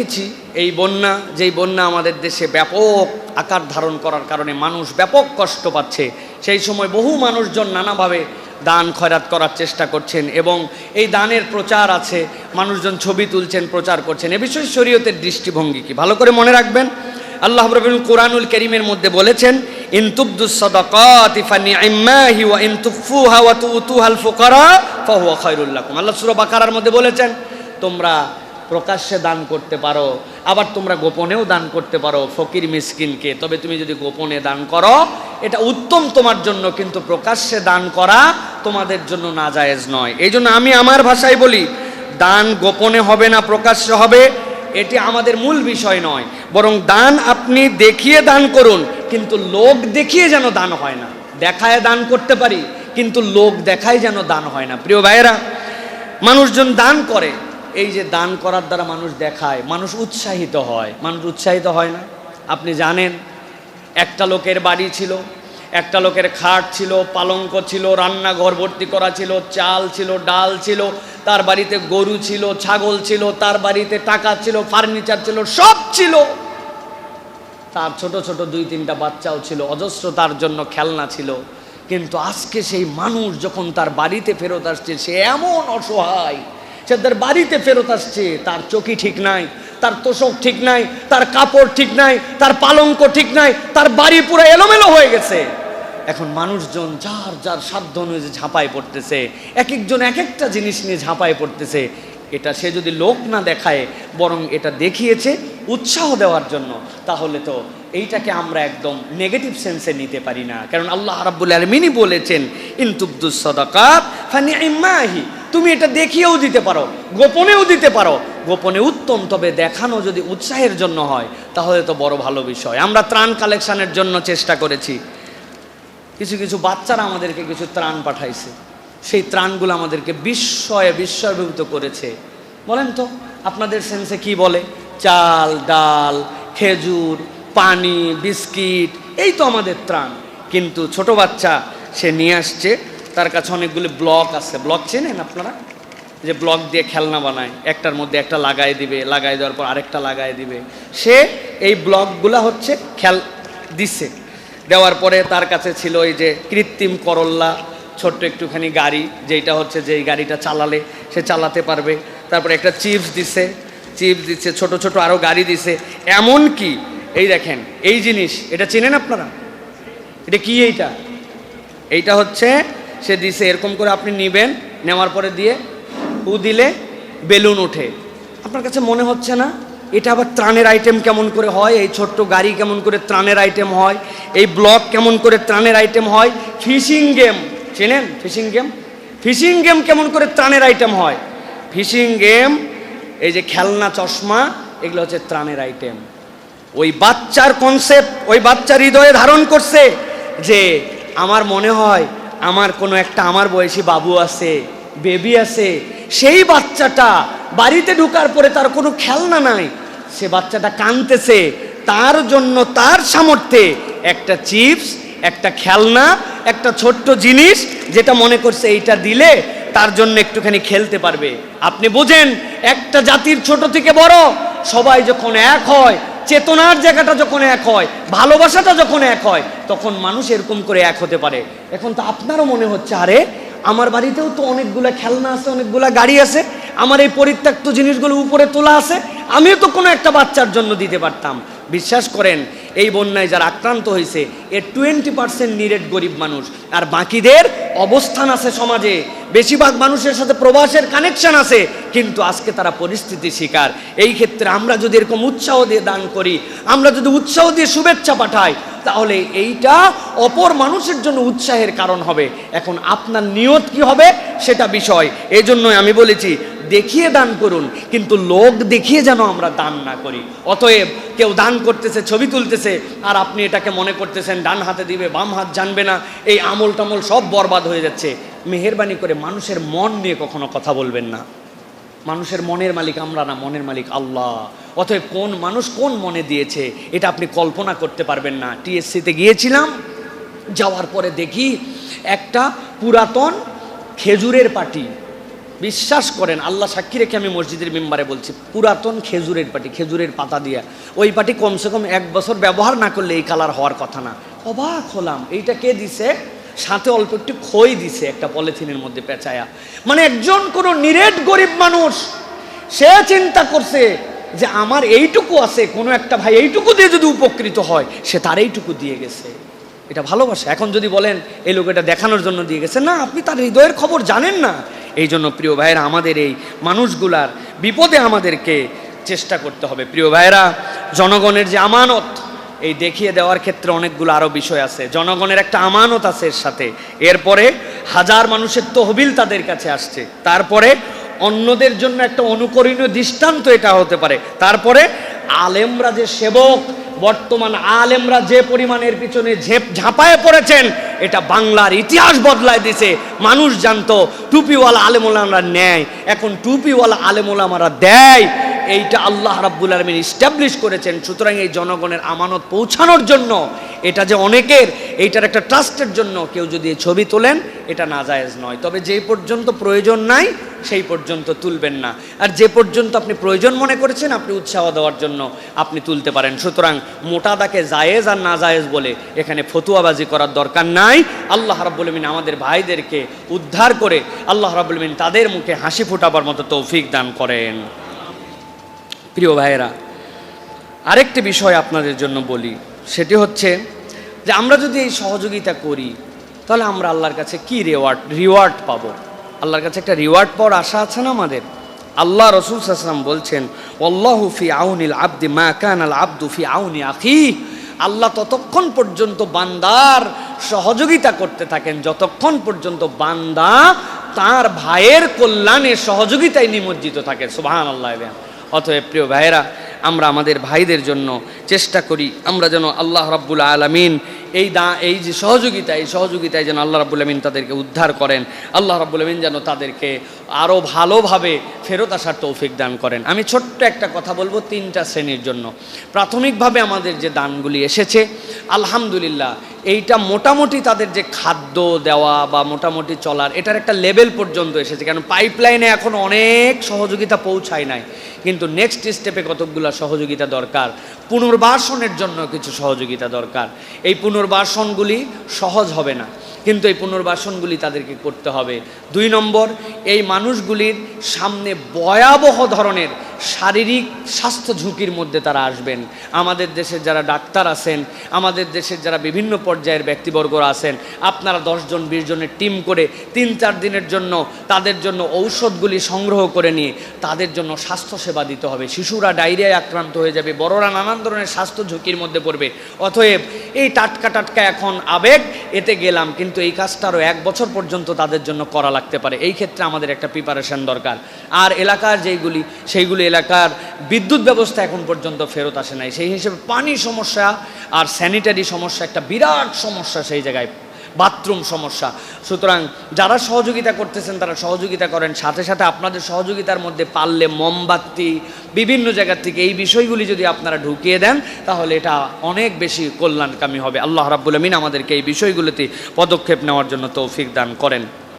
দেখেছি, এই বন্যা, যেই বন্যা আমাদের দেশে ব্যাপক আকার ধারণ করার কারণে মানুষ ব্যাপক কষ্ট পাচ্ছে, সেই সময় বহু মানুষজন নানাভাবে দান খয়রাত করার চেষ্টা করছেন এবং এই দানের প্রচার আছে, মানুষজন ছবি তুলছেন, প্রচার করছেন। এ বিষয়ে শরীয়তের দৃষ্টিভঙ্গি কি? ভালো করে মনে রাখবেন। আল্লাহ রবিল কোরআনুল করিমের মধ্যে বলেছেন আল্লাহ সূরা বাকারার মধ্যে বলেছেন, তোমরা প্রকাশ্যে দান করতে পারো, আবার তোমরা গোপনেও দান করতে পারো, ফকির মিসকিনকে। তবে তুমি যদি গোপনে দান করো, এটা উত্তম তোমার জন্য, কিন্তু প্রকাশ্যে দান করা তোমাদের জন্য নাজায়েজ নয়। এই জন্য আমি আমার ভাষায় বলি, দান গোপনে হবে না, প্রকাশ্যে হবে, এটি আমাদের মূল বিষয় নয়। বরং দান আপনি দেখিয়ে দান করুন, কিন্তু লোক দেখিয়ে যেন দান হয় না। দেখায় দান করতে পারি, কিন্তু লোক দেখায় যেন দান হয় না। প্রিয় ভাইয়েরা, মানুষজন দান করে এই যে দান করার দ্বারা মানুষ দেখায়, মানুষ উৎসাহিত হয়। মানুষ উৎসাহিত হয় না? আপনি জানেন, একটা লোকের বাড়ি ছিল, একটা লোকের খাট ছিল, পালঙ্ক ছিল, রান্নাঘর ভর্তি করা ছিল, চাল ছিল, ডাল ছিল, তার বাড়িতে গরু ছিল, ছাগল ছিল, তার বাড়িতে টাকা ছিল, ফার্নিচার ছিল, সব ছিল। তার ছোট ছোট দুই তিনটা বাচ্চাও ছিল, অজস্র তার জন্য খেলনা ছিল। কিন্তু আজকে সেই মানুষ যখন তার বাড়িতে ফেরত আসছে, সে এমন অসহায়। সে তার বাড়িতে ফেরত আসছে, তার চকি ঠিক নাই, তার তোষক ঠিক নাই, তার কাপড় ঠিক নাই, তার পালঙ্ক ঠিক নাই, তার বাড়ি পুরো এলোমেলো হয়ে গেছে। এখন মানুষজন যার যার সাধ্য অনুযায়ী ঝাঁপায় পড়তেছে এক একজন এক একটা জিনিস নিয়ে ঝাঁপায় পড়তেছে, এটা সে যদি লোক না দেখায়, বরং এটা দেখিয়েছে উৎসাহ দেওয়ার জন্য, তাহলে তো এইটাকে আমরা একদম নেগেটিভ সেন্সে নিতে পারি না। কারণ আল্লাহ রাব্বুল আলমিনই বলেছেন ইনতুবদুস সদাকাত ফানি ইম্মাহি তুমি এটা দেখিয়েও দিতে পারো, গোপনেও দিতে পারো। গোপনে উত্তম, তবে দেখানো যদি উৎসাহের জন্য হয়, তাহলে তো বড় ভালো বিষয়। আমরা ত্রাণ কালেকশনের জন্য চেষ্টা করেছি। কিছু কিছু বাচ্চারা আমাদেরকে কিছু ত্রাণ পাঠাইছে। সেই ত্রাণগুলো আমাদেরকে বিস্ময়ে বিস্ময়ভূত করেছে। বলেন তো, আপনাদের সেন্সে কি বলে? চাল, ডাল, খেজুর, পানি, বিস্কিট, এই তো আমাদের ত্রাণ। কিন্তু ছোট বাচ্চা, সে নিয়ে আসছে তার কাছে অনেকগুলি ব্লক আছে। ব্লক চেনেন আপনারা? যে ব্লক দিয়ে খেলনা বানায়। একটার মধ্যে একটা লাগাই দিবে লাগাই দেওয়ার পর আরেকটা লাগাই দিবে। সে এই ব্লকগুলা হচ্ছে খেল দিছে। দেওয়ার পরে তার কাছে ছিল এই যে কৃত্রিম করল্লা, ছোট্ট একটুখানি গাড়ি যেটা হচ্ছে যেই গাড়িটা চালালে সে চালাতে পারবে। তারপরে একটা চিপস দিছে। চিপস দিচ্ছে ছোট ছোট আরও গাড়ি দিছে। এমন কি এই দেখেন, এই জিনিস, এটা চেনেন আপনারা? এটা কি এইটা? এইটা হচ্ছে সে দিছে, এরকম করে আপনি নেবেন, নেওয়ার পরে দিয়ে উ দিলে বেলুন ওঠে। আপনার কাছে মনে হচ্ছে না? এটা আবার ত্রাণের আইটেম কেমন করে হয়? এই ছোট্ট গাড়ি কেমন করে ত্রাণের আইটেম হয়? এই ব্লক কেমন করে ত্রাণের আইটেম হয়? ফিশিং গেম চেনেন ফিশিং গেম ফিশিং গেম কেমন করে ত্রাণের আইটেম হয়? ফিশিং গেম এই যে খেলনা, চশমা, এগুলো হচ্ছে ত্রাণের আইটেম ওই বাচ্চার কনসেপ্ট ওই বাচ্চার হৃদয়ে ধারণ করছে যে আমার মনে হয় আমার কোনো একটা, আমার বয়সী বাবু আছে, বেবি আছে, সেই বাচ্চাটা বাড়িতে ঢুকার পরে তার কোনো খেলনা নাই। সে বাচ্চাটা কানতেছে তার জন্য তার সামর্থ্যে একটা চিপস, একটা খেলনা, একটা ছোট্ট জিনিস যেটা মনে করছে এইটা দিলে তার জন্য একটুখানি খেলতে পারবে। আপনি বোঝেন, একটা জাতির ছোট থেকে বড় সবাই যখন এক হয় চেতনার জায়গাটা যখন এক হয়, ভালোবাসাটা যখন এক হয়, তখন মানুষ এরকম করে এক হতে পারে। এখন তো আপনারও মনে হচ্ছে, আরে আমার বাড়িতেও তো অনেকগুলো খেলনা আছে, অনেকগুলা গাড়ি আছে, আমার এই পরিত্যক্ত জিনিসগুলো উপরে তোলা আছে, আমিও তো কোনো একটা বাচ্চার জন্য দিতে পারতাম। বিশ্বাস করেন এই বন্যায় যারা আক্রান্ত হয়েছে এর টোয়েন্টি পার্সেন্ট নিরেট গরিব মানুষ। আর বাকিদের অবস্থান আছে সমাজে। বেশিরভাগ মানুষের সাথে প্রবাসের কানেকশন আছে, কিন্তু আজকে তারা পরিস্থিতি শিকার। এই ক্ষেত্রে আমরা যদি এরকম উৎসাহ দিয়ে দান করি, আমরা যদি উৎসাহ দিয়ে শুভেচ্ছা পাঠাই, তাহলে এইটা অপর মানুষের জন্য উৎসাহের কারণ হবে। এখন আপনার নিয়ত কি হবে, সেটা বিষয়। এই জন্যই আমি বলেছি, দেখিয়ে দান করুন, কিন্তু লোক দেখিয়ে যেন আমরা দান না করি। অতএব কেউ দান করতেছে, ছবি তুলতেছে, আর আপনি এটাকে মনে করতেছেন, ডান হাতে দিবে, বাম হাত জানবে না, এই আমল টামল সব বরবাদ হয়ে যাচ্ছে। মেহরবানি করে মানুষের মন নিয়ে কখনো কথা বলবেন না। মানুষের মনের মালিক আমরা না, মনের মালিক আল্লাহ। অতএব কোন মানুষ কোন মনে দিয়েছে, এটা আপনি কল্পনা করতে পারবেন না। টিএসসিতে গিয়েছিলাম, যাওয়ার পরে দেখি একটা পুরাতন খেজুরের পাটি। বিশ্বাস করেন, আল্লাহ সাক্ষী রেখে আমি মসজিদের মেম্বারে বলছি, পুরাতন খেজুরের পাটি, খেজুরের পাতা দিয়া। ওই পাটি কমসে কম এক বছর ব্যবহার না করলে এই কালার হওয়ার কথা না। অবাক হলাম, এইটা কে দিছে? সাথে অল্প একটু খই দিছে একটা পলিথিনের মধ্যে পেঁচায়া। মানে একজন কোনো নিরেট গরিব মানুষ, সে চিন্তা করছে যে আমার এইটুকু আছে, কোনো একটা ভাই এইটুকু দিয়ে যদি উপকৃত হয়, সে তার এইটুকু দিয়ে গেছে। এটা ভালোবাসা। এখন যদি বলেন, এই লোক এটা দেখানোর জন্য দিয়ে গেছে, না, আপনি তার হৃদয়ের খবর জানেন না। এই জন্য প্রিয় ভাইয়েরা, আমাদের এই মানুষগুলার বিপদে আমাদেরকে চেষ্টা করতে হবে। প্রিয় ভাইয়েরা, জনগণের যে আমানত, এই দেখিয়ে দেওয়ার ক্ষেত্রে অনেকগুলো আরও বিষয় আছে। জনগণের একটা আমানত আছে এর সাথে। এরপরে হাজার মানুষের তহবিল তাদের কাছে আসছে। তারপরে অন্যদের জন্য একটা অনুকরণীয় দৃষ্টান্ত এটা হতে পারে। তারপরে আলেমরা যে সেবক বর্তমান আলেমরা যে পরিমাণের পিছনে ঝেপ ঝাঁপায় পড়েছেন, এটা বাংলার ইতিহাস বদলায় দিছে। মানুষ জানতো, টুপিওয়ালা আলেমোলামরা নেয়। এখন টুপিওয়ালা আলেমোলামারা দেয়। এইটা আল্লাহ রাব্বুল আলমিন ইস্টাবলিশ করেছেন। সুতরাং এই জনগণের আমানত পৌঁছানোর জন্য এটা যে অনেকের, এইটার একটা ট্রাস্টের জন্য কেউ যদি ছবি তোলেন, এটা নাজায়েজ নয়। তবে যে পর্যন্ত প্রয়োজন নাই, সেই পর্যন্ত তুলবেন না। আর যে পর্যন্ত আপনি প্রয়োজন মনে করেছেন, আপনি উৎসাহ দেওয়ার জন্য আপনি তুলতে পারেন। সুতরাং মোটা দাকে জায়েজ আর না জায়েজ বলে এখানে ফতুয়াবাজি করার দরকার নাই। আল্লাহ রাব্বুল আলমিন আমাদের ভাইদেরকে উদ্ধার করে আল্লাহ রাব্বুল আলমিন তাদের মুখে হাসি ফোটাবার মতো তৌফিক দান করেন। প্রিয় ভাইয়েরা, আরেকটি বিষয় আপনাদের জন্য বলি। সেটি হচ্ছে যে আমরা যদি এই সহযোগিতা করি, তাহলে আমরা আল্লাহর কাছে কি রিওয়ার্ড রিওয়ার্ড পাবো? আল্লাহর কাছে একটা রিওয়ার্ড পাওয়ার আশা আছে না আমাদের? আল্লাহ রসুল সাসলাম বলছেন অল্লাহু ফি আউনিল আব্দি মা কান আল আব্দু ফি আউনি আখি। আল্লাহ ততক্ষণ পর্যন্ত বান্দার সহযোগিতা করতে থাকেন। যতক্ষণ পর্যন্ত বান্দা তার ভাইয়ের কল্যাণে সহযোগিতায় নিমজ্জিত থাকে। সুবাহান আল্লাহ অতএব প্রিয় ভাইয়েরা আমরা আমাদের ভাইদের জন্য চেষ্টা করি। আমরা যেন আল্লাহ রাব্বুল আলমিন এই দা, এই যে সহযোগিতা, এই সহযোগিতায় যেন আল্লাহ রাব্বুল আলমিন তাদেরকে উদ্ধার করেন, আল্লাহ রাব্বুল আলমিন যেন তাদেরকে আরও ভালোভাবে ফেরত আসার তৌফিক দান করেন। আমি ছোট্ট একটা কথা বলব তিনটা শ্রেণির জন্য। প্রাথমিকভাবে আমাদের যে দানগুলি এসেছে, আলহামদুলিল্লাহ, এইটা মোটামুটি তাদের যে খাদ্য দেওয়া বা মোটামুটি চলার, এটার একটা লেভেল পর্যন্ত এসেছে। কারণ পাইপলাইনে এখন অনেক সহযোগিতা পৌঁছায় নাই। কিন্তু নেক্সট স্টেপে কতকগুলো সহযোগিতা দরকার, পুনর্বাসনের জন্য কিছু সহযোগিতা দরকার। এই পুনর্বাসনগুলি সহজ হবে না। কিন্তু এই পুনর্বাসনগুলি তাদেরকে করতে হবে। দুই নম্বর, এই মানুষগুলির সামনে ভয়াবহ ধরনের শারীরিক স্বাস্থ্য ঝুঁকির মধ্যে তারা আসবেন। আমাদের দেশের যারা ডাক্তার আছেন, আমাদের দেশের যারা বিভিন্ন পর্যায়ের ব্যক্তিবর্গরা আছেন, আপনারা দশজন বিশ জনের টিম করে তিন, চার দিনের জন্য তাদের জন্য ঔষধগুলি সংগ্রহ করে নিয়ে তাদের জন্য স্বাস্থ্যসেবা দিতে হবে। শিশুরা ডায়রিয়ায় আক্রান্ত হয়ে যাবে, বড়রা নানান ধরনের স্বাস্থ্য ঝুঁকির মধ্যে পড়বে। অতএব এই টাটকা টাটকা এখন আবেগ, এতে গেলাম। কিন্তু এই কাজটা আরও এক বছর পর্যন্ত তাদের জন্য করা লাগতে পারে। এই ক্ষেত্রে আমাদের একটা প্রিপারেশান দরকার। আর এলাকার যেইগুলি, সেইগুলি এলাকার বিদ্যুৎ ব্যবস্থা এখন পর্যন্ত ফেরত আসে নাই। সেই হিসেবে পানি সমস্যা আর স্যানিটারি সমস্যা, একটা বিরাট সমস্যা সেই জায়গায় বাথরুম সমস্যা। সুতরাং যারা সহযোগিতা করতেছেন, তারা সহযোগিতা করেন। সাথে সাথে আপনাদের সহযোগিতার মধ্যে পারলে মোমবাতি, বিভিন্ন জায়গার থেকে এই বিষয়গুলি যদি আপনারা ঢুকিয়ে দেন, তাহলে এটা অনেক বেশি কল্যাণকামী হবে। আল্লাহ রাবুল আমিন আমাদেরকে এই বিষয়গুলোতে পদক্ষেপ নেওয়ার জন্য তৌফিক দান করেন।